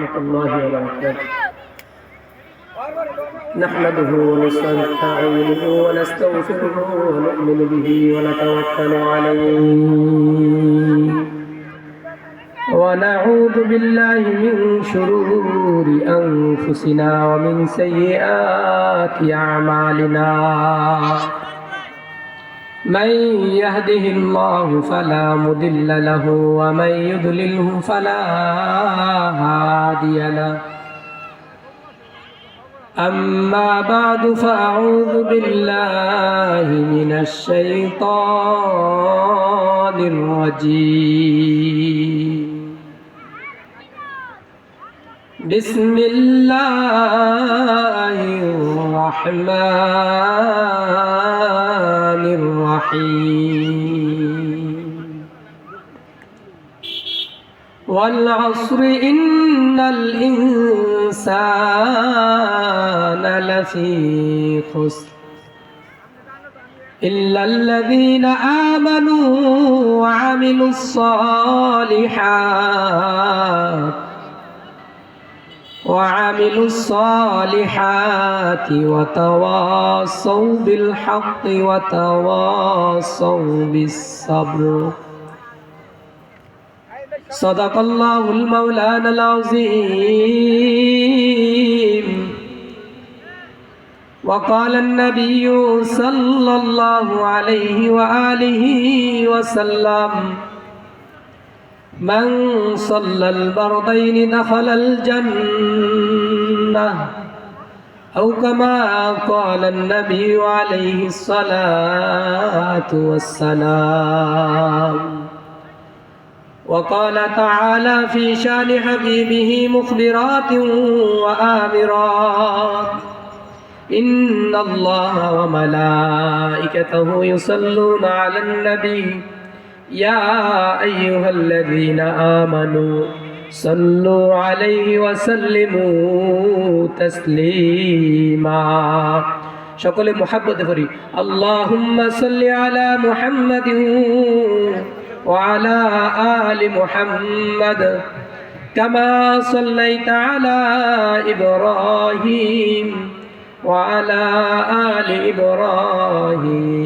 ورحمة الله وبركاته. نحمده ونستعينه ونستغفره ونؤمن به ونتوكل عليه. ونعوذ بالله من شرور أنفسنا ومن سيئات أعمالنا. من يهده الله فلا مضل له ومن يضلله فلا هادي له أما بعد فأعوذ بالله من الشيطان الرجيم بسم الله الرحمن الرحيم. والعصر إن الإنسان لفي خسر إلا الذين آمنوا وعملوا الصالحات وعملوا الصالحات وتواصوا بالحق وتواصوا بالصبر. صدق الله المولانا العظيم. وقال النبي صلى الله عليه وآله وسلم من صلى البردين دخل الجنة أو كما قال النبي عليه الصلاة والسلام. وقال تعالى في شان حبيبه مخبرات وآمرات. إن الله وملائكته يصلون على النبي يا أيها الذين آمنوا صلوا عليه وسلموا تسليما সকলে মোহাব্বত করি আল্লাহুম্মা সাল্লি আলা মুহাম্মাদিন وعلى آل محمد كما صليت على إبراهيم وعلى آل إبراهيم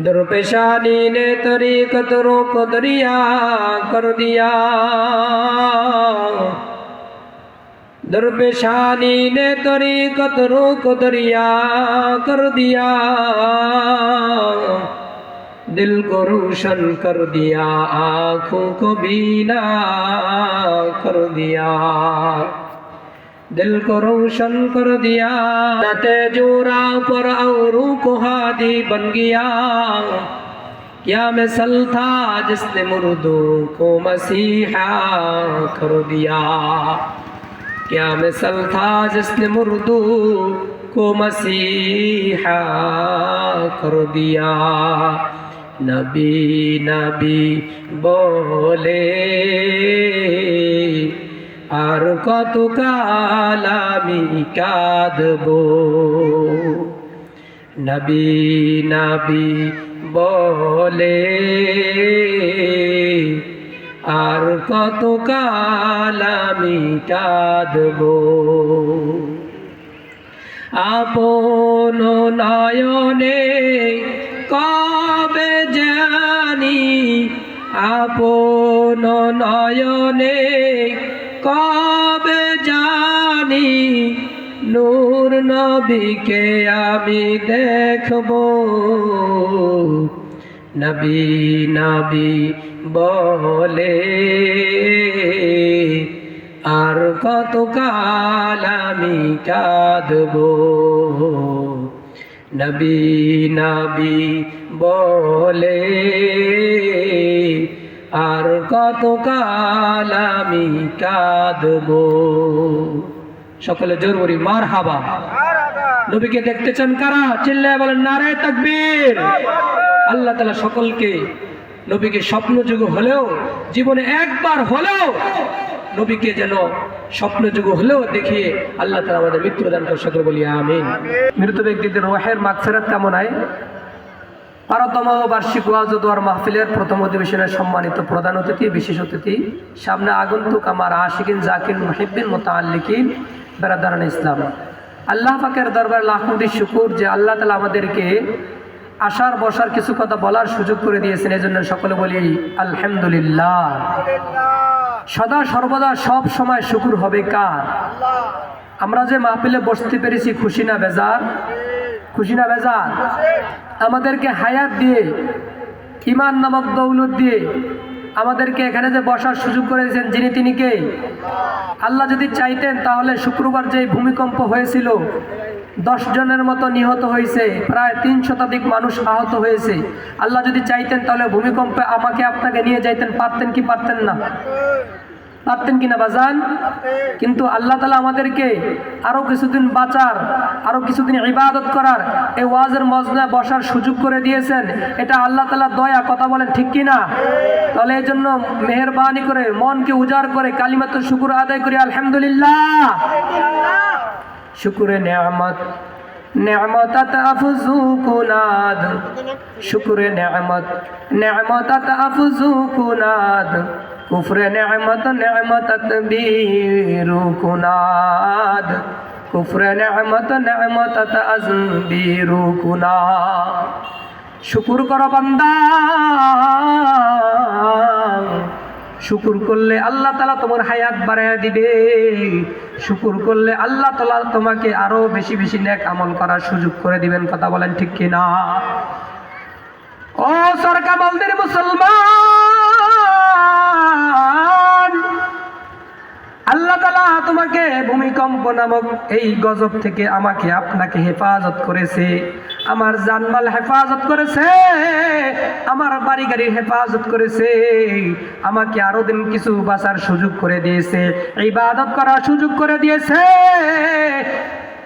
दरपेशानी ने तरीकत को दरिया कर दिया। दरपेशानी ने तरीकत को दरिया कर दिया। दिल को रोशन कर दिया, आँखों को बीना कर दिया। दिल को रोशन कर दिया तेजूरा पर और कुहादी बन गया। क्या मैं सल था जिसने मुर्दों को मसीहा कर दिया? क्या मैं सल था जिसने मुर्दों को मसीहा कर दिया? नबी नबी बोले আর কত কাল আমি কাঁদব? নবী নবী বলে, আর কত কাল আমি কাঁদব? আপন নয়নে কবে জানি, আপন নয়নে কবে জানি নূর নবীকে আমি দেখব? নবী নবী বলে, আর কত কাল আমি কাঁদব? নবী নবী বলে আর কত কাল আমি কাঁদব। সকলে জরুরি মার হাবা নবীকে দেখতে চান কারা? চিল্লায় বলেন, নারায় তাকবীর। আল্লাহ তালা সকলকে নবীকে স্বপ্ন যুগ হলেও, জীবনে একবার হলেও নবীকে যেন স্বপ্ন যুগ হলেও দেখিয়ে আল্লাহ তালা আমাদের মৃত্যু দান করে সকল বলি, আমিন। মৃত ব্যক্তিদের রোহের মাগফেরাত কামনায় বারোতম বার্ষিক ওয়াজ দোয়ার মাহফিলের প্রথম অধিবেশনের সম্মানিত প্রধান অতিথি, বিশেষ অতিথি, সামনে আগন্তুক আমার আশিকিন, জাকির মুহিবিন মোতাল্লিকিন বেরাদারান ইসলাম। আল্লাহ পাকের দরবার লাখ শুকুর যে আল্লাহ তালা আমাদেরকে আসার বসার, কিছু কথা বলার সুযোগ করে দিয়েছেন। এই জন্য সকলে বলি, আলহামদুলিল্লাহ। সদা সর্বদা সব সময় শুকুর হবে কার? আমরা যে মাহফিলে বসতে পেরেছি, খুশি না বেজার? খুশি না বেজার? আমাদেরকে হায়াত দিয়ে, ইমান নামক দৌলত দিয়ে আমাদেরকে এখানে যে বসার সুযোগ করে দিয়েছেন যিনি তিনি কে? আল্লাহ যদি চাইতেন তাহলে শুক্রবার যে ভূমিকম্প হয়েছিল, দশ জনের মতো নিহত হয়েছে, প্রায় তিন শতাধিক মানুষ আহত হয়েছে। আল্লাহ যদি চাইতেন তাহলে ভূমিকম্পে আমাকে আপনাকে নিয়ে যাইতেন, পারতেন কি পারতেন না? পারতেন কিনা বাজান কিন্তু আল্লাহ তালা আমাদেরকে আরও কিছুদিন বাঁচার, আরও কিছুদিন ইবাদত করার, এই ওয়াজের মজনা বসার সুযোগ করে দিয়েছেন। এটা আল্লাহ তালা দয়া, কথা বলেন ঠিক কিনা? তাহলে এই জন্য মেহরবানি করে, মনকে উজাড় করে কালিমাত শুকুর আদায় করি, আলহামদুলিল্লাহ। শুকুরে নেয়ামত শুকুরে নেয়ামত নেয়ামত আফজু কুনাদ কুফরে নেয়ামত নেয়ামত বীরু কুনাদ। কুফরে নেয়ামত নেয়ামত আজবীরু কুনাদ। শুকুর কর বান্দা। শুকুর করলে আল্লাহ তালা তোমার হায়াত বাড়াইয়া দিবে। শুকুর করলে আল্লাহ তালা তোমাকে আরও বেশি বেশি নেক আমল করার সুযোগ করে দিবেন, কথা বলেন ঠিক কিনা? ও সরকার মুসলমান! তোমাকে ভূমিকম্প নামক এই গজব থেকে আমাকে আপনাকে হেফাজত করেছে। আমার জানমাল হেফাজত করেছে। আমার বাড়ি গাড়ির হেফাজত করেছে। আমাকে আরও দিন কিছু বাঁচার সুযোগ করে দিয়েছে। এই বাদত করার সুযোগ করে দিয়েছে।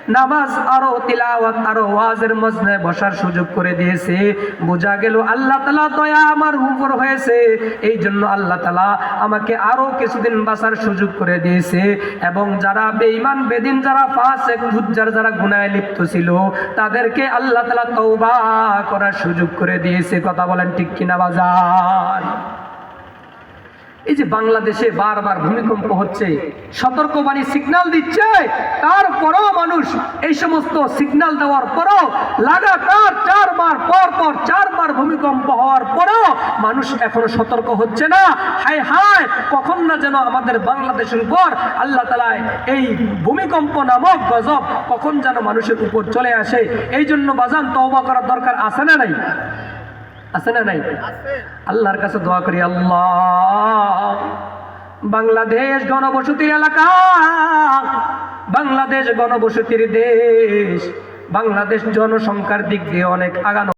নামাজ আরও তিলাওয়াত, আরও ওয়াজের মজনে বসার সুযোগ করে দিয়েছে। বোঝা গেল আল্লাহ তালা দয়া আমার উপর হয়েছে। এই জন্য আল্লাহ তালা আমাকে আরও কিছুদিন বাসার সুযোগ করে দিয়েছে। এবং যারা বেঈমান, বেদিন, যারা ফাঁসে গুজ্জার যারা গুনায় লিপ্ত ছিল, তাদেরকে আল্লাহ তালা তৌবা করার সুযোগ করে দিয়েছে। কথা বলেন ঠিক কিনা বাজার এই যে বাংলাদেশে বারবার ভূমিকম্প হচ্ছে, সতর্কবাণী সিগন্যাল দিচ্ছে, তারপরও মানুষ এই সমস্ত সিগনাল দেওয়ার পরও লাগাতার চারবার পর পর চারবার ভূমিকম্প হওয়ার পরও মানুষ এখনও সতর্ক হচ্ছে না। হায় হায়, কখন না যেন আমাদের বাংলাদেশের উপর আল্লাহ তালায় এই ভূমিকম্প নামক গজব কখন যেন মানুষের উপর চলে আসে। এই জন্য বাজান তওবা করার দরকার আছে না নাই? আছে না নাই? আল্লাহর কাছে দোয়া করি, আল্লাহ। বাংলাদেশ গণবসতির এলাকা, বাংলাদেশ গণবসতির দেশ, বাংলাদেশ জনসংখ্যার দিক দিয়ে অনেক আগানো।